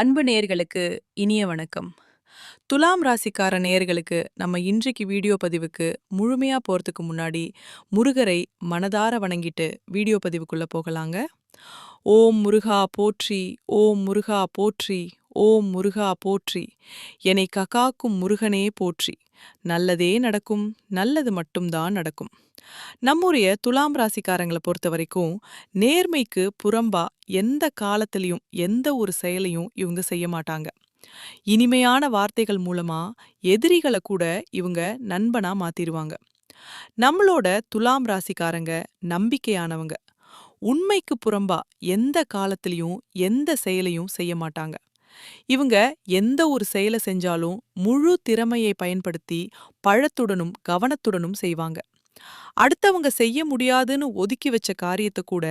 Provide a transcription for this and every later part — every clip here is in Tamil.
அன்பு நேயர்களுக்கு இனிய வணக்கம். துலாம் ராசிக்கார நேயர்களுக்கு நம்ம இன்றைக்கு வீடியோ பதிவுக்கு முழுமையாக போகிறதுக்கு முன்னாடி முருகரை மனதார வணங்கிட்டு வீடியோ பதிவுக்குள்ளே போகலாங்க. ஓம் முருகா போற்றி ஓம் முருகா போற்றி ஓம் முருகா போற்றி. என்னை ககாக்கும் முருகனே போற்றி. நல்லதே நடக்கும் நல்லது மட்டும்தான் நடக்கும். நம்முடைய துலாம் ராசிக்காரங்களை பொறுத்த வரைக்கும் நேர்மைக்கு புறம்பா எந்த காலத்திலையும் எந்த ஒரு செயலையும் இவங்க செய்ய மாட்டாங்க. இனிமையான வார்த்தைகள் மூலமா எதிரிகளை கூட இவங்க நண்பனா மாத்திருவாங்க. நம்மளோட துலாம் ராசிக்காரங்க நம்பிக்கையானவங்க. உண்மைக்கு புறம்பா எந்த காலத்திலையும் எந்த செயலையும் செய்ய மாட்டாங்க. இவங்க எந்த ஒரு செயலை செஞ்சாலும் முழு திறமையை பயன்படுத்தி பழத்துடனும் கவனத்துடனும் செய்வாங்க. அடுத்தவங்க செய்ய முடியாதுன்னு ஒதுக்கி வச்ச காரியத்தை கூட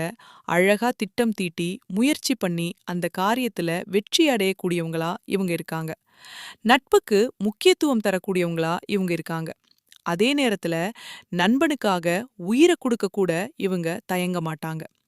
அழகா திட்டம் தீட்டி முயற்சி பண்ணி அந்த காரியத்துல வெற்றி அடையக்கூடியவங்களா இவங்க இருக்காங்க. நட்புக்கு முக்கியத்துவம் தரக்கூடியவங்களா இவங்க இருக்காங்க. அதே நேரத்துல நண்பனுக்காக உயிரை கொடுக்க கூட இவங்க தயங்க மாட்டாங்க.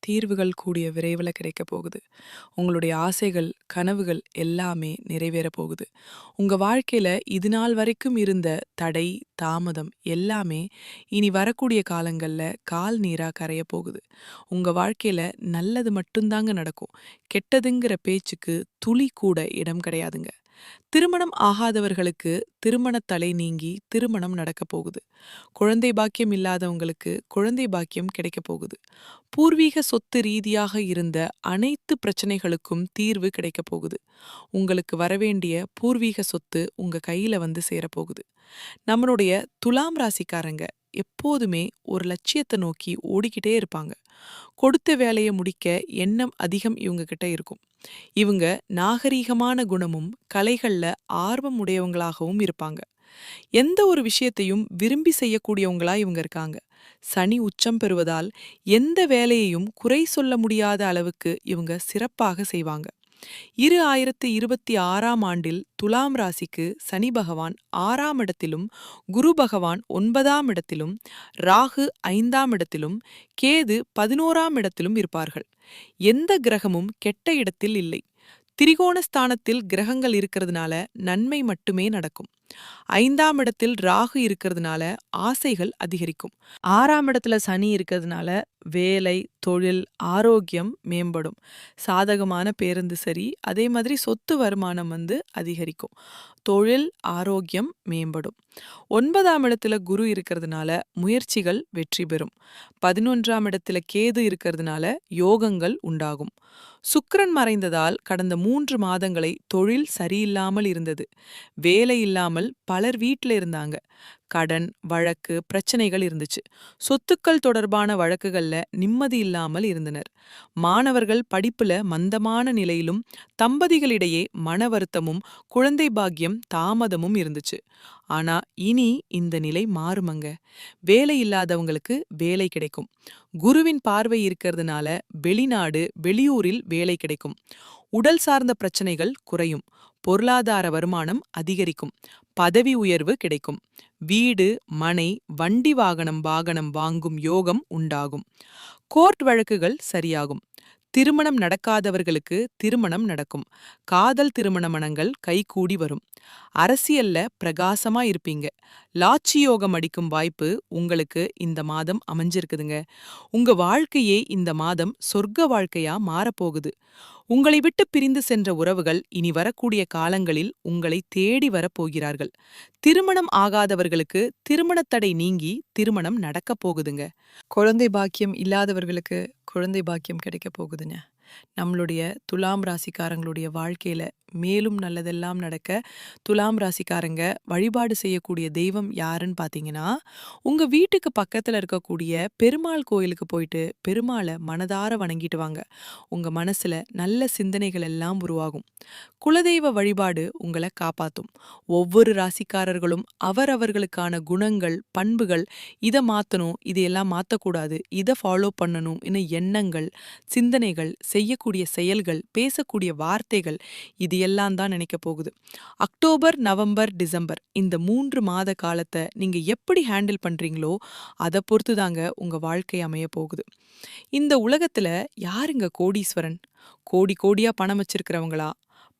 தீர்வுகள் கூடிய விரைவில் கிடைக்க போகுது. உங்களுடைய ஆசைகள் கனவுகள் எல்லாமே நிறைவேற போகுது. உங்க வாழ்க்கையில இது நாள் வரைக்கும் இருந்த தடை தாமதம் எல்லாமே இனி வரக்கூடிய காலங்கள்ல கால் நீரா கரைய போகுது. உங்க வாழ்க்கையில நல்லது மட்டும்தாங்க நடக்கும். கெட்டதுங்கிற பேச்சுக்கு துளி கூட இடம் கிடையாதுங்க. திருமணம் ஆகாதவர்களுக்கு திருமணத் தலை நீங்கி திருமணம் நடக்க போகுது. குழந்தை பாக்கியம் இல்லாதவங்களுக்கு குழந்தை பாக்கியம் கிடைக்கப் போகுது. பூர்வீக சொத்து ரீதியாக இருந்த அனைத்து பிரச்சனைகளுக்கும் தீர்வு கிடைக்கப் போகுது. உங்களுக்கு வரவேண்டிய பூர்வீக சொத்து உங்க கையில வந்து சேரப்போகுது நம்மளுடைய துலாம் ராசிக்காரங்க எப்போதுமே ஒரு லட்சியத்தை நோக்கி ஓடிக்கிட்டே இருப்பாங்க. கொடுத்த வேலையை முடிக்க எண்ணம் அதிகம் இவங்க கிட்ட இருக்கும். இவங்க நாகரீகமான குணமும் கலைகள்ல ஆர்வம் உடையவங்களாகவும் இருப்பாங்க. எந்த ஒரு விஷயத்தையும் விரும்பி செய்யக்கூடியவங்களா இவங்க இருக்காங்க. சனி உச்சம் பெறுவதால் எந்த வேலையையும் குறை சொல்ல முடியாத அளவுக்கு இவங்க சிறப்பாக செய்வாங்க. இரு ஆயிரத்து இருபத்தி ஆறாம் ஆண்டில் துலாம் ராசிக்கு சனி பகவான் ஆறாம் இடத்திலும் குரு பகவான் ஒன்பதாம் இடத்திலும் ராகு ஐந்தாம் இடத்திலும் கேது பதினோராம் இடத்திலும் இருப்பார்கள். எந்த கிரகமும் கெட்ட இடத்தில் இல்லை. திரிகோணஸ்தானத்தில் கிரகங்கள் இருக்கிறதுனால நன்மை மட்டுமே நடக்கும். ஐந்தாம் இடத்தில் ராகு இருக்கிறதுனால ஆசைகள் அதிகரிக்கும். ஆறாம் இடத்துல சனி இருக்கிறதுனால வேலை தொழில் ஆரோக்கியம் மேம்படும். சாதகமான பேருந்து சரி அதே மாதிரி சொத்து வருமானம் வந்து அதிகரிக்கும். தொழில் ஆரோக்கியம் மேம்படும். ஒன்பதாம் இடத்துல குரு இருக்கிறதுனால முயற்சிகள் வெற்றி பெறும். பதினொன்றாம் இடத்துல கேது இருக்கிறதுனால யோகங்கள் உண்டாகும். சுக்கரன் மறைந்ததால் கடந்த மூன்று மாதங்களை தொழில் சரியில்லாமல் இருந்தது. வேலை இல்லாமல் பலர் வீட்டில் இருந்தாங்க. கடன் வழக்கு பிரச்சனைகள் இருந்துச்சு. சொத்துக்கள் தொடர்பான வழக்குகள்ல நிம்மதி இல்லாமல் இருந்தனர். மாணவர்கள் படிப்புல மந்தமான நிலையிலும் தம்பதிகளிடையே மன வருத்தமும் குழந்தை பாக்கியம் தாமதமும் இருந்துச்சு. ஆனா இனி இந்த நிலை மாறுமங்க. வேலை இல்லாதவங்களுக்கு வேலை கிடைக்கும். குருவின் பார்வை இருக்கிறதுனால வெளிநாடு வெளியூரில் வேலை கிடைக்கும். உடல் சார்ந்த பிரச்சனைகள் குறையும். பொருளாதார வருமானம் அதிகரிக்கும். பதவி உயர்வு கிடைக்கும். வீடு மனை வண்டி வாகனம் வாகனம் வாங்கும் யோகம் உண்டாகும். கோர்ட் வழக்குகள் சரியாகும். திருமணம் நடக்காதவர்களுக்கு திருமணம் நடக்கும். காதல் திருமண மனங்கள் கைகூடி வரும். அரசியல்ல பிரகாசமா இருப்பீங்க. லாட்சி யோகம் அடிக்கும் வாய்ப்பு உங்களுக்கு இந்த மாதம் அமைஞ்சிருக்குதுங்க. உங்க வாழ்க்கையே இந்த மாதம் சொர்க்க வாழ்க்கையா மாறப்போகுது. உங்களை விட்டு பிரிந்து சென்ற உறவுகள் இனி வரக்கூடிய காலங்களில் உங்களை தேடி வரப்போகிறார்கள். திருமணம் ஆகாதவர்களுக்கு திருமணத்தடை நீங்கி திருமணம் நடக்கப் போகுதுங்க. குழந்தை பாக்கியம் இல்லாதவர்களுக்கு குழந்தை பாக்கியம் கிடைக்க போகுதுங்க. நம்மளுடைய துலாம் ராசிக்காரங்களுடைய வாழ்க்கையில மேலும் நல்லதெல்லாம் நடக்க துலாம் ராசிக்காரங்க வழிபாடு செய்யக்கூடிய தெய்வம் யாருன்னு பார்த்தீங்கன்னா உங்க வீட்டுக்கு பக்கத்துல இருக்கக்கூடிய பெருமாள் கோயிலுக்கு போயிட்டு பெருமாளை மனதார வணங்கிட்டு வாங்க. உங்க மனசுல நல்ல சிந்தனைகள் எல்லாம் உருவாகும். குலதெய்வ வழிபாடு உங்களை காப்பாத்தும். ஒவ்வொரு ராசிக்காரர்களும் அவரவர்களுக்கான குணங்கள் பண்புகள் இதை மாற்றணும் இதையெல்லாம் மாற்றக்கூடாது இதை ஃபாலோ பண்ணணும் இன்னும் எண்ணங்கள் சிந்தனைகள் செய்யக்கூடிய செயல்கள் பேசக்கூடிய வார்த்தைகள் இது எல்லாம் தான் நினைக்க போகுது. அக்டோபர் நவம்பர் டிசம்பர் இந்த மூன்று மாத காலத்தை நீங்க எப்படி ஹேண்டில் பண்றீங்களோ அதை பொறுத்து தாங்க உங்க வாழ்க்கை அமைய போகுது. இந்த உலகத்துல யாருங்க கோடீஸ்வரன்? கோடி கோடியா பணம் வச்சிருக்கிறவங்களா?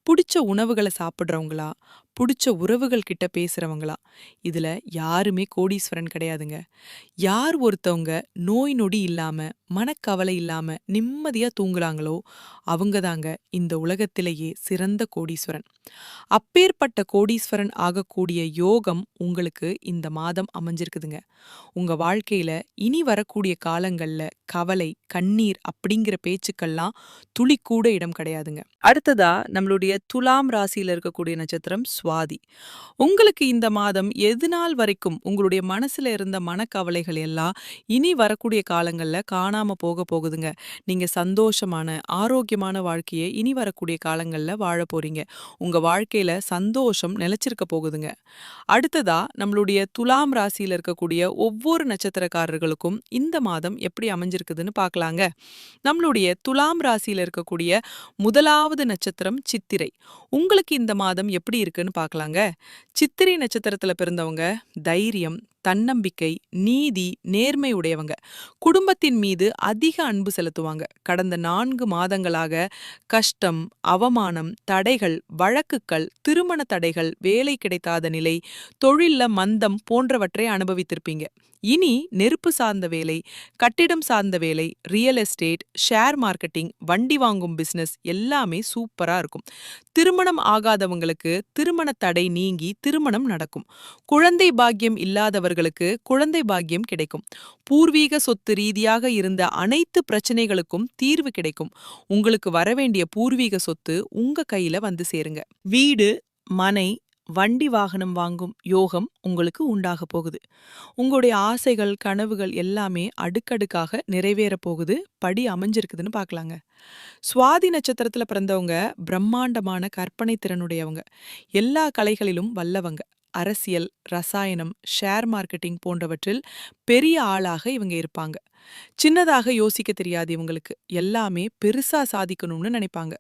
பிடிச்ச உணவுகளை சாப்பிட்றவங்களா? பிடிச்ச உறவுகள் கிட்ட பேசுகிறவங்களா இதுல யாருமே கோடீஸ்வரன் கிடையாதுங்க. யார் ஒருத்தவங்க நோய் நொடி இல்லாம மனக்கவலை இல்லாம நிம்மதியா தூங்குறாங்களோ அவங்க தாங்க இந்த உலகத்திலேயே சிறந்த கோடீஸ்வரன். அப்பேற்பட்ட கோடீஸ்வரன் ஆகக்கூடிய யோகம் உங்களுக்கு இந்த மாதம் அமைஞ்சிருக்குதுங்க. உங்க வாழ்க்கையில இனி வரக்கூடிய காலங்கள்ல கவலை கண்ணீர் அப்படிங்கிற பேச்சுக்கள்லாம் துளி கூட இடம் கிடையாதுங்க. அடுத்ததா நம்மளுடைய துலாம் ராசியில இருக்கக்கூடிய நட்சத்திரம் சுவாதி. உங்களுக்கு இந்த மாதம் எது நாள் வரைக்கும் உங்களுடைய மனசுல இருந்த மனக்கவலைகள் எல்லாம் இனி வரக்கூடிய காலங்கள்ல காணாம போக போகுதுங்க. நீங்க சந்தோஷமான ஆரோக்கியமான வாழ்க்கையை இனி வரக்கூடிய காலங்கள்ல வாழ போறீங்க. உங்க வாழ்க்கையில சந்தோஷம் நிலைச்சிருக்க போகுதுங்க. அடுத்ததா நம்மளுடைய துலாம் ராசியில இருக்கக்கூடிய ஒவ்வொரு நட்சத்திரக்காரர்களுக்கும் இந்த மாதம் எப்படி அமைஞ்சிருக்குதுன்னு பார்க்கலாங்க. நம்மளுடைய துலாம் ராசியில இருக்கக்கூடிய முதலாவது நட்சத்திரம் சித்திரை. உங்களுக்கு இந்த மாதம் எப்படி இருக்குன்னு பார்க்கலாங்க. சித்திரை நட்சத்திரத்துல பிறந்தவங்க தைரியம் தன்னம்பிக்கை நீதி நேர்மை உடையவங்க. குடும்பத்தின் மீது அதிக அன்பு செலுத்துவாங்க. கடந்த நான்கு மாதங்களாக கஷ்டம் அவமானம் தடைகள் வழக்குகள் திருமண தடைகள் வேலை கிடைத்தாத நிலை தொழில்ல மந்தம் போன்றவற்றை அனுபவித்திருப்பீங்க. இனி நெருப்பு சார்ந்த வேலை கட்டிடம் சார்ந்த வேலை ரியல் எஸ்டேட் ஷேர் மார்க்கெட்டிங் வண்டி வாங்கும் பிசினஸ் எல்லாமே சூப்பரா இருக்கும். திருமணம் ஆகாதவங்களுக்கு திருமண தடை நீங்கி திருமணம் நடக்கும். குழந்தை பாக்கியம் அவர்களுக்கு குழந்தை பாக்கியம் கிடைக்கும். பூர்வீக சொத்து ரீதியாக இருந்த அனைத்து பிரச்சனைகளுக்கும் தீர்வு கிடைக்கும். உங்களுக்கு வரவேண்டிய பூர்வீக சொத்து உங்க கையில வந்து சேருங்க. வீடு மனை வண்டி வாகனம் வாங்கும் யோகம் உங்களுக்கு உண்டாக போகுது. உங்களுடைய ஆசைகள் கனவுகள் எல்லாமே அடுக்கடுக்காக நிறைவேற போகுது. படி அமைஞ்சிருக்குதுன்னு பார்க்கலாங்க சுவாதி நட்சத்திரத்துல பிறந்தவங்க பிரம்மாண்டமான கற்பனை திறனுடையவங்க. எல்லா கலைகளிலும் வல்லவங்க. அரசியல் ரசாயனம் ஷேர் மார்க்கெட்டிங் போன்றவற்றில் பெரிய ஆளாக இவங்க இருப்பாங்க. சின்னதாக யோசிக்க தெரியாது இவங்களுக்கு. எல்லாமே பெருசா சாதிக்கணும்னு நினைப்பாங்க.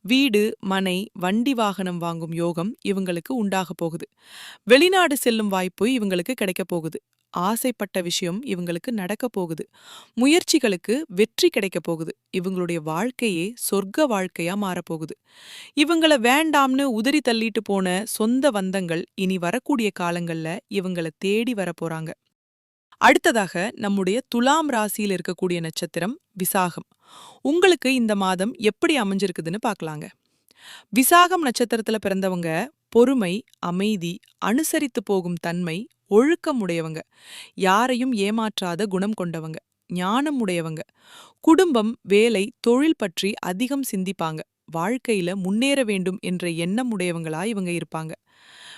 வீடு மனை வண்டி வாகனம் வாங்கும் யோகம் இவங்களுக்கு உண்டாக போகுது. வெளிநாடு செல்லும் வாய்ப்பு இவங்களுக்கு கிடைக்க போகுது. ஆசைப்பட்ட விஷயம் இவங்களுக்கு நடக்க போகுது. முயற்சிகளுக்கு வெற்றி கிடைக்க போகுது. இவங்களுடைய வாழ்க்கையே சொர்க்க வாழ்க்கையா மாறப்போகுது இவங்கள வேண்டாம்னு உதறி தள்ளிட்டு போன சொந்த வந்தங்கள் இனி வரக்கூடிய காலங்கள்ல இவங்கள தேடி வர போறாங்க. அடுத்ததாக நம்முடைய துலாம் ராசியில் இருக்கக்கூடிய நட்சத்திரம் விசாகம். உங்களுக்கு இந்த மாதம் எப்படி அமைஞ்சிருக்குதுன்னு பார்க்கலாங்க விசாகம் நட்சத்திரத்துல பிறந்தவங்க பொறுமை அமைதி அனுசரித்து போகும் தன்மை ஒழுக்கம் உடையவங்க யாரையும் ஏமாற்றாத குணம் கொண்டவங்க. ஞானம் உடையவங்க குடும்பம் வேலை தொழில் பற்றி அதிகம் சிந்திப்பாங்க. வாழ்க்கையில முன்னேற வேண்டும் என்ற எண்ணம் உடையவங்களா இவங்க இருப்பாங்க.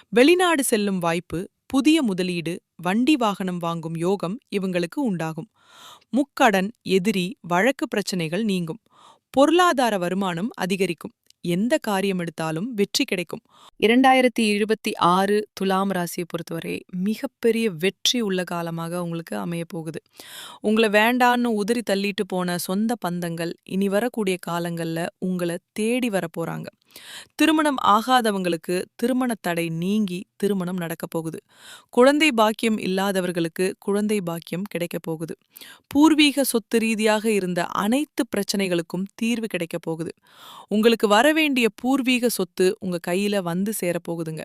வெளிநாடு செல்லும் வாய்ப்பு புதிய முதலீடு வண்டி வாகனம் வாங்கும் யோகம் இவங்களுக்கு உண்டாகும். முக்கடன் எதிரி வழக்கு பிரச்சனைகள் நீங்கும். பொருளாதார வருமானம் அதிகரிக்கும். எந்த காரியம் எடுத்தாலும் வெற்றி கிடைக்கும். இரண்டாயிரத்தி இருபத்தி ஆறு துலாம் ராசியை பொறுத்தவரை மிகப்பெரிய வெற்றி உள்ள காலமாக உங்களுக்கு அமைய போகுது. உங்களை வேண்டான்னு உதிரி தள்ளிட்டு போன சொந்த பந்தங்கள் இனி வரக்கூடிய காலங்களில் உங்களை தேடி வர போகிறாங்க திருமணம் ஆகாதவங்களுக்கு திருமண தடை நீங்கி திருமணம் நடக்க போகுது. குழந்தை பாக்கியம் இல்லாதவர்களுக்கு குழந்தை பாக்கியம் கிடைக்க போகுது. பூர்வீக சொத்து ரீதியாக இருந்த அனைத்து பிரச்சனைகளுக்கும் தீர்வு கிடைக்க போகுது. உங்களுக்கு வரவேண்டிய பூர்வீக சொத்து உங்க கையில வந்து சேரப்போகுதுங்க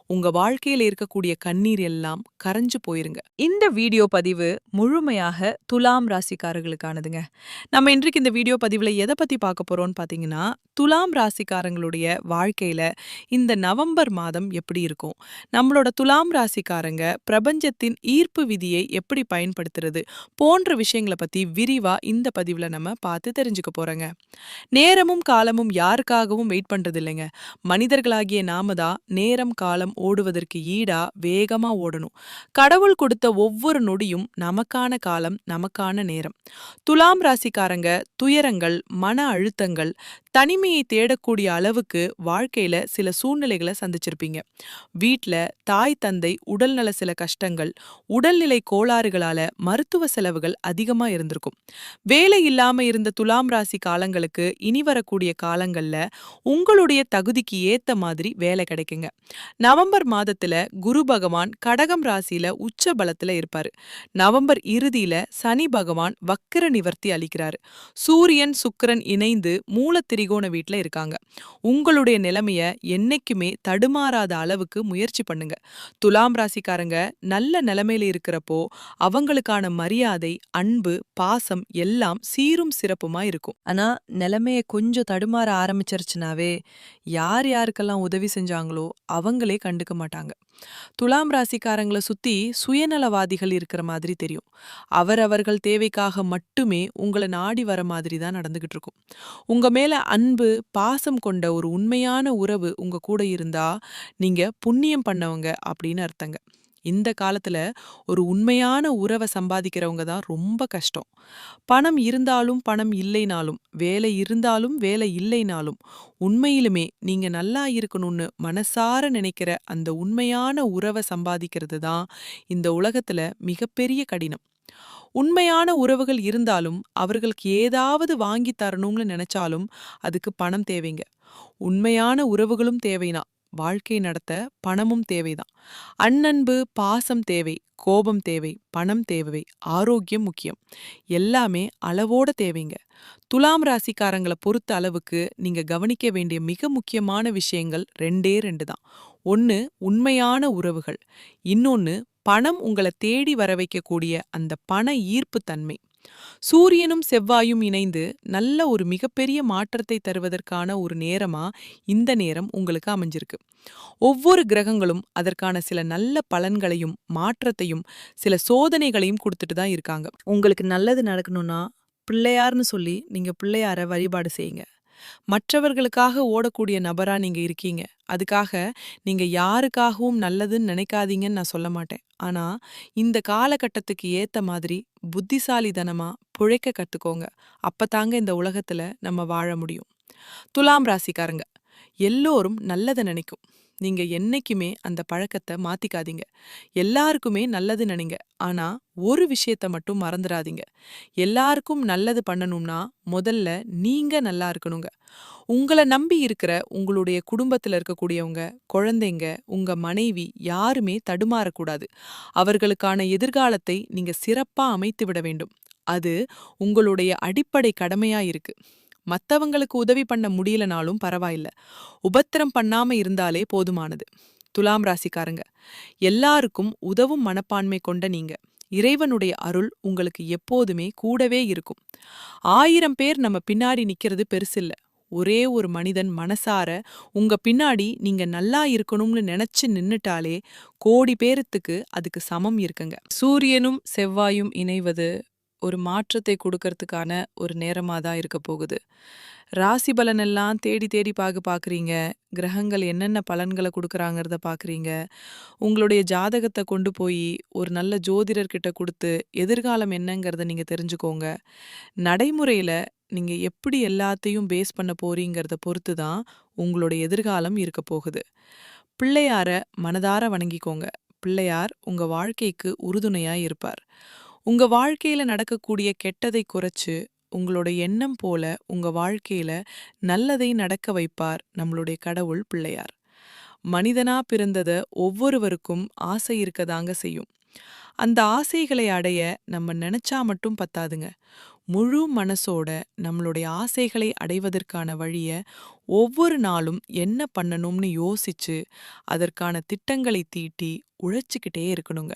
உங்க வாழ்க்கையில இருக்கக்கூடிய கண்ணீர் எல்லாம் கரைஞ்சு போயிருங்க. இந்த வீடியோ பதிவு முழுமையாக துலாம் ராசிக்காரர்களுக்கானதுங்க. நம்ம இன்றைக்கு இந்த வீடியோ பதிவுல எதை பத்தி பார்க்க போறோம்னு பாத்தீங்கன்னா துலாம் ராசிக்காரங்களுடைய வாழ்க்கையில இந்த நவம்பர் மாதம் எப்படி இருக்கும்? நம்மளோட துலாம் ராசிக்காரங்க பிரபஞ்சத்தின் ஈர்ப்பு விதியை எப்படி பயன்படுத்துறது போன்ற விஷயங்களை பத்தி விரிவா இந்த பதிவுல நம்ம பார்த்து தெரிஞ்சுக்க போறோங்க. நேரமும் காலமும் யாருக்காகவும் வெயிட் பண்றது இல்லைங்க மனிதர்களாகிய நாம தான் நேரம் காலம் ஓடுவதற்கு ஈடா வேகமா ஓடணும். கடவுள் கொடுத்த ஒவ்வொரு நொடியும் நமக்கான காலம் நமக்கான நேரம். துலாம் ராசிக்காரங்க துயரங்கள் மன அழுத்தங்கள் தனிமையை தேடக்கூடிய அளவுக்கு வாழ்க்கையில சில சூழ்நிலைகளை சந்திச்சிருப்பீங்க. வீட்ல தாய் தந்தை உடல்நல சில கஷ்டங்கள் உடல்நிலை கோளாறுகளால மருத்துவ செலவுகள் அதிகமா இருந்திருக்கும். வேலை இல்லாம இருந்த துலாம் ராசி காலங்களுக்கு இனி வரக்கூடிய காலங்கள்ல உங்களுடைய தகுதிக்கு ஏத்த மாதிரி வேலை கிடைக்குங்க. நவம்பர் மாதத்துல குரு பகவான் கடகம் ராசியில உச்ச பலத்துல இருப்பாரு. நவம்பர் இறுதியில சனி பகவான் வக்கர நிவர்த்தி அளிக்கிறாரு. சூரியன் சுக்கரன் இணைந்து மூலத்திரி திரிகோண வீட்டில் இருக்காங்க. உங்களுடைய நிலைமைய என்னைக்குமே தடுமாறாத அளவுக்கு முயற்சி பண்ணுங்க. துலாம் ராசிக்காரங்க நல்ல நிலைமையில இருக்கிறப்போ அவங்களுக்கான மரியாதை அன்பு பாசம் எல்லாம் சீரும் சிறப்புமா இருக்கும். ஆனா நிலைமைய கொஞ்சம் தடுமாற ஆரம்பிச்சிருச்சுனாவே யார் யாருக்கெல்லாம் உதவி செஞ்சாங்களோ அவங்களே கண்டுக்க மாட்டாங்க. துலாம் ராசிக்காரங்களை சுத்தி சுயநலவாதிகள் இருக்கிற மாதிரி தெரியும். அவரவர்கள் தேவைக்காக மட்டுமே உங்களை நாடி வர மாதிரி தான் நடந்துகிட்டு இருக்கும். உங்க மேல அன்பு பாசம் கொண்ட ஒரு உண்மையான உறவு உங்க கூட இருந்தா நீங்க புண்ணியம் பண்ணவங்க அப்படின்னு அர்த்தங்க. இந்த காலத்துல ஒரு உண்மையான உறவை சம்பாதிக்கிறவங்க தான் ரொம்ப கஷ்டம். பணம் இருந்தாலும் பணம் இல்லைனாலும் வேலை இருந்தாலும் வேலை இல்லைனாலும் உண்மையிலுமே நீங்க நல்லா இருக்கணும்னு மனசார நினைக்கிற அந்த உண்மையான உறவை சம்பாதிக்கிறது தான் இந்த உலகத்துல மிகப்பெரிய கடினம். உண்மையான உறவுகள் இருந்தாலும் அவர்களுக்கு ஏதாவது வாங்கி தரணும்னு நினைச்சாலும் அதுக்கு பணம் தேவைங்க. உண்மையான உறவுகளும் தேவைனா வாழ்க்கை நடத்த பணமும் தேவைதான். அன்னன்பு பாசம் தேவை கோபம் தேவை பணம் தேவை ஆரோக்கியம் முக்கியம். எல்லாமே அளவோட தேவைங்க. துலாம் ராசிக்காரங்களை பொறுத்த அளவுக்கு நீங்க கவனிக்க வேண்டிய மிக முக்கியமான விஷயங்கள் ரெண்டே ரெண்டு தான். ஒன்னு உண்மையான உறவுகள். இன்னொன்னு பணம் உங்களை தேடி வர வைக்கக்கூடிய அந்த பண ஈர்ப்பு தன்மை. சூரியனும் செவ்வாயும் இணைந்து நல்ல ஒரு மிகப்பெரிய மாற்றத்தை தருவதற்கான ஒரு நேரமா இந்த நேரம் உங்களுக்கு அமைஞ்சிருக்கு. ஒவ்வொரு கிரகங்களும் அதற்கான சில நல்ல பலன்களையும் மாற்றத்தையும் சில சோதனைகளையும் கொடுத்துட்டு தான் இருக்காங்க. உங்களுக்கு நல்லது நடக்கணும்னா பிள்ளையார்னு சொல்லி நீங்க பிள்ளையார வழிபாடு செய்யுங்க. மற்றவர்களுக்காக ஓடக்கூடிய நபரா நீங்க இருக்கீங்க. அதுக்காக நீங்க யாருக்காகவும் நல்லதுன்னு நினைக்காதீங்கன்னு நான் சொல்ல மாட்டேன். ஆனா இந்த காலகட்டத்துக்கு ஏத்த மாதிரி புத்திசாலிதனமா புழைக்க கத்துக்கோங்க. அப்பதாங்க இந்த உலகத்துல நம்ம வாழ முடியும். துலாம் ராசிக்காரங்க எல்லோரும் நல்லதை நினைக்கும். நீங்க என்னைக்குமே அந்த பழக்கத்தை மாத்திக்காதீங்க. எல்லாருக்குமே நல்லது நினைங்க. ஆனா ஒரு விஷயத்த மட்டும் மறந்துடாதீங்க எல்லாருக்கும் நல்லது பண்ணணும்னா முதல்ல நீங்க நல்லா இருக்கணுங்க. உங்களை நம்பி இருக்கிற உங்களுடைய குடும்பத்துல இருக்கக்கூடியவங்க குழந்தைங்க உங்க மனைவி யாருமே தடுமாறக்கூடாது. அவர்களுக்கான எதிர்காலத்தை நீங்க சிறப்பா அமைத்து விட வேண்டும். அது உங்களுடைய அடிப்படை கடமையா இருக்கு. மத்தவங்களுக்கு உதவி பண்ண முடியலனாலும் பரவாயில்ல. உபத்திரம் பண்ணாம இருந்தாலே போதுமானது. துலாம் ராசிக்காரங்க எல்லாருக்கும் உதவும் மனப்பான்மை கொண்ட நீங்க. இறைவனுடைய அருள் உங்களுக்கு எப்போதுமே கூடவே இருக்கும். ஆயிரம் பேர் நம்ம பின்னாடி நிக்கிறது பெருசில்ல. ஒரே ஒரு மனிதன் மனசார உங்க பின்னாடி நீங்க நல்லா இருக்கணும்னு நினைச்சு நின்னுட்டாலே கோடி பேரத்துக்கு அதுக்கு சமம் இருக்குங்க. சூரியனும் செவ்வாயும் இணைவது ஒரு மாற்றத்தை கொடுக்கறதுக்கான ஒரு நேரமாக தான் இருக்க போகுது. ராசி பலனெல்லாம் தேடி தேடி பார்க்க பார்க்குறீங்க கிரகங்கள் என்னென்ன பலன்களை கொடுக்குறாங்கிறத பார்க்குறீங்க உங்களுடைய ஜாதகத்தை கொண்டு போய் ஒரு நல்ல ஜோதிடர்கிட்ட கொடுத்து எதிர்காலம் என்னங்கிறத நீங்கள் தெரிஞ்சுக்கோங்க. நடைமுறையில் நீங்கள் எப்படி எல்லாத்தையும் பேஸ் பண்ண போறீங்கிறத பொறுத்து தான் உங்களுடைய எதிர்காலம் இருக்க போகுது. பிள்ளையார மனதார வணங்கிக்கோங்க. பிள்ளையார் உங்க வாழ்க்கைக்கு உறுதுணையாக இருப்பார். உங்க வாழ்க்கையில நடக்கக்கூடிய கெட்டதை குறைச்சு உங்களோட எண்ணம் போல உங்க வாழ்க்கையில நல்லதை நடக்க வைப்பார் நம்மளுடைய கடவுள் பிள்ளையார். மனிதனா பிறந்தத ஒவ்வொருவருக்கும் ஆசை இருக்கதாங்க செய்யும். அந்த ஆசைகளை அடைய நம்ம நினைச்சா மட்டும் பத்தாதுங்க. முழு மனசோட நம்மளுடைய ஆசைகளை அடைவதற்கான வழிய ஒவ்வொரு நாளும் என்ன பண்ணணும்னு யோசிச்சு அதற்கான திட்டங்களை தீட்டி உழைச்சிக்கிட்டே இருக்கணுங்க.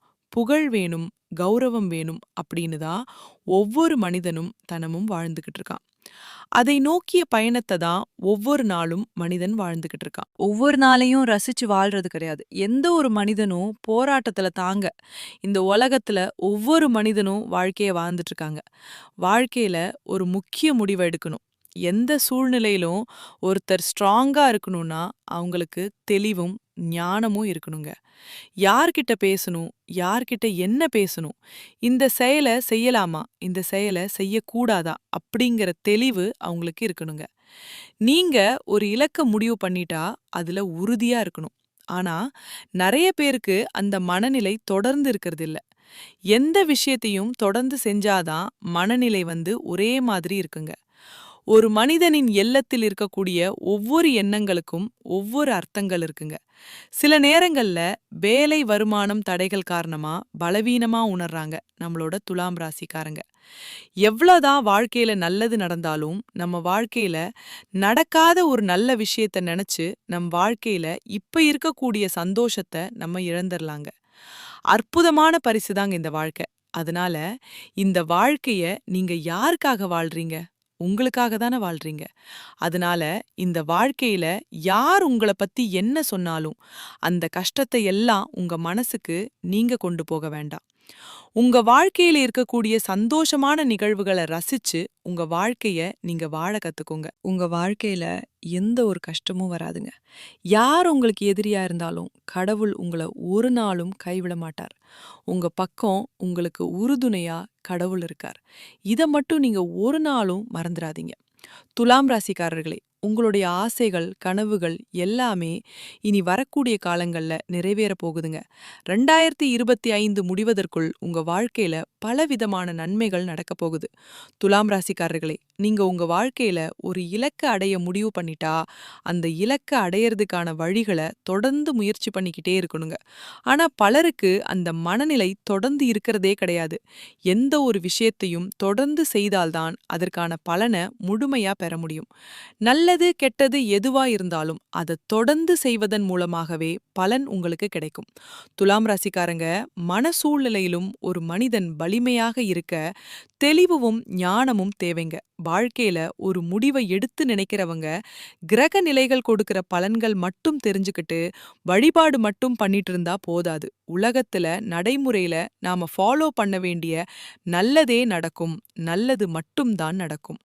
புகழ் வேணும் கௌரவம் வேணும் அப்படின்னு தான் ஒவ்வொரு மனிதனும் தனமும் வாழ்ந்துகிட்டு இருக்கான். அதை நோக்கிய பயணத்தை தான் ஒவ்வொரு நாளும் மனிதன் வாழ்ந்துகிட்டு இருக்கான். ஒவ்வொரு நாளையும் ரசிச்சு வாழ்றது கிடையாது. எந்த ஒரு மனிதனும் போராட்டத்துல தாங்க இந்த உலகத்துல ஒவ்வொரு மனிதனும் வாழ்க்கைய வாழ்ந்துட்டு இருக்காங்க. வாழ்க்கையில ஒரு முக்கிய முடிவை எடுக்கணும். எந்த சூழ்நிலையிலும் ஒருத்தர் ஸ்ட்ராங்கா இருக்கணும்னா அவங்களுக்கு தெளிவும் ஞானமும் இருக்கணுங்க. யார்கிட்ட பேசணும்? யார்கிட்ட என்ன பேசணும்? இந்த செயலை செய்யலாமா? இந்த செயலை செய்யக்கூடாதா? அப்படிங்கிற தெளிவு அவங்களுக்கு இருக்கணுங்க. நீங்க ஒரு இலக்க முடிவு பண்ணிட்டா அதுல உறுதியா இருக்கணும். ஆனா நிறைய பேருக்கு அந்த மனநிலை தொடர்ந்து இருக்கிறது இல்ல எந்த விஷயத்தையும் தொடர்ந்து செஞ்சாதான் மனநிலை வந்து ஒரே மாதிரி இருக்குங்க. ஒரு மனிதனின் எல்லத்தில் இருக்கக்கூடிய ஒவ்வொரு எண்ணங்களுக்கும் ஒவ்வொரு அர்த்தங்கள் இருக்குங்க. சில நேரங்கள்ல வேலை வருமானம் தடைகள் காரணமா பலவீனமா உணர்றாங்க நம்மளோட துலாம் ராசிக்காரங்க. எவ்வளோதான் வாழ்க்கையில நல்லது நடந்தாலும் நம்ம வாழ்க்கையில நடக்காத ஒரு நல்ல விஷயத்த நினைச்சு நம் வாழ்க்கையில இப்ப இருக்கக்கூடிய சந்தோஷத்தை நம்ம இழந்துடலாங்க அற்புதமான பரிசு தாங்க இந்த வாழ்க்கை. அதனால இந்த வாழ்க்கைய நீங்க யாருக்காக வாழ்றீங்க? உங்களுக்காக தானே வாழ்றீங்க. அதனால இந்த வாழ்க்கையில யார் உங்கள பத்தி என்ன சொன்னாலும் அந்த கஷ்டத்தை எல்லாம் உங்க மனசுக்கு நீங்க கொண்டு போக வேண்டாம். உங்க வாழ்க்கையில இருக்கக்கூடிய சந்தோஷமான நிகழ்வுகளை ரசிச்சு உங்க வாழ்க்கைய நீங்க வாழ கத்துக்கோங்க. உங்க வாழ்க்கையில எந்த ஒரு கஷ்டமும் வராதுங்க. யார் உங்களுக்கு எதிரியா இருந்தாலும் கடவுள் உங்களை ஒரு நாளும் கைவிட மாட்டார். உங்க பக்கம் உங்களுக்கு உறுதுணையா கடவுள் இருக்கார். இதை மட்டும் நீங்க ஒரு நாளும் மறந்துடாதீங்க துலாம் ராசிக்காரர்களே உங்களுடைய ஆசைகள் கனவுகள் எல்லாமே இனி வரக்கூடிய காலங்கள்ல நிறைவேற போகுதுங்க. ரெண்டாயிரத்தி இருபத்தி ஐந்து முடிவதற்குள் உங்க வாழ்க்கையில பலவிதமான நன்மைகள் நடக்க போகுது. துலாம் ராசிக்காரர்களே நீங்க உங்க வாழ்க்கையில ஒரு இலக்க அடைய முடிவு பண்ணிட்டா அந்த இலக்க அடையறதுக்கான வழிகளை தொடர்ந்து முயற்சி பண்ணிக்கிட்டே இருக்கணுங்க. ஆனா பலருக்கு அந்த மனநிலை தொடர்ந்து இருக்கிறதே கிடையாது. எந்த ஒரு விஷயத்தையும் தொடர்ந்து செய்தால்தான் அதற்கான பலனை முழுமையா பெற முடியும். நல்ல நல்லது கெட்டது எதுவா இருந்தாலும் அதை தொடர்ந்து செய்வதன் மூலமாகவே பலன் உங்களுக்கு கிடைக்கும். துலாம் ராசிக்காரங்க மன சூழ்நிலையிலும் ஒரு மனிதன் வலிமையாக இருக்க தெளிவும் ஞானமும் தேவைங்க. வாழ்க்கையில ஒரு முடிவை எடுத்து நினைக்கிறவங்க கிரக நிலைகள் கொடுக்கிற பலன்கள் மட்டும் தெரிஞ்சுக்கிட்டு வழிபாடு மட்டும் பண்ணிட்டு இருந்தா போதாது. உலகத்துல நடைமுறையில நாம ஃபாலோ பண்ண வேண்டிய நல்லதே நடக்கும். நல்லது மட்டும்தான் நடக்கும்.